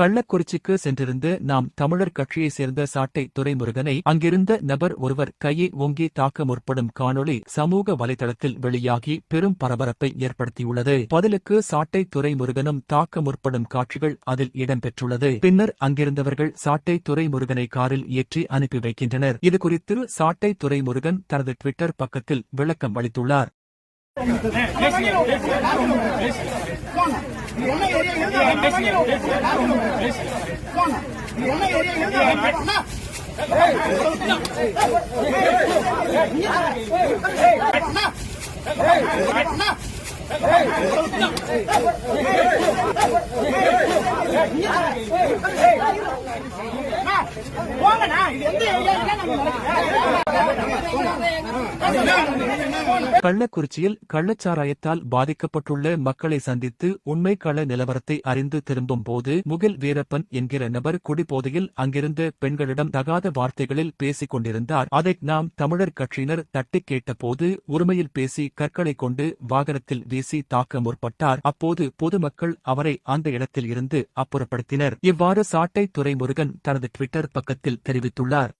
கள்ளக்குறிச்சிக்கு சென்றிருந்து நாம் தமிழர் கட்சியைச் சேர்ந்த சாட்டை துரைமுருகனை அங்கிருந்த நபர் ஒருவர் கையை ஓங்கி தாக்க முற்படும் காணொளி சமூக வலைதளத்தில் வெளியாகி பெரும் பரபரப்பை ஏற்படுத்தியுள்ளது. பதிலுக்கு சாட்டை துரைமுருகனும் தாக்க முற்படும் காட்சிகள் அதில் இடம்பெற்றுள்ளது. பின்னர் அங்கிருந்தவர்கள் சாட்டை துரைமுருகனை காரில் ஏற்றி அனுப்பி வைக்கின்றனர். இதுகுறித்து சாட்டை துரைமுருகன் தனது ட்விட்டர் பக்கத்தில் விளக்கம் அளித்துள்ளார். போங்கண்ணா இது எந்த ஏரியா கள்ளக்குறிச்சியில் கள்ளச்சாராயத்தால் பாதிக்கப்பட்டுள்ள மக்களை சந்தித்து உண்மை கள நிலவரத்தை அறிந்து திரும்பும் போது முகில் வீரப்பன் என்கிற நபர் குடிபோதையில் அங்கிருந்த பெண்களிடம் தகாத வார்த்தைகளில் பேசிக் கொண்டிருந்தார். அதை நாம் தமிழர் கட்சியினர் தட்டிக் கேட்டபோது உரிமையில் பேசி கற்களை கொண்டு வாகனத்தில் வீசி தாக்க முற்பட்டார். அப்போது பொதுமக்கள் அவரை அந்த இடத்தில் இருந்து அப்புறப்படுத்தினர். இவ்வாறு சாட்டை துரைமுருகன் தனது ட்விட்டர் பக்கத்தில் தெரிவித்துள்ளார்.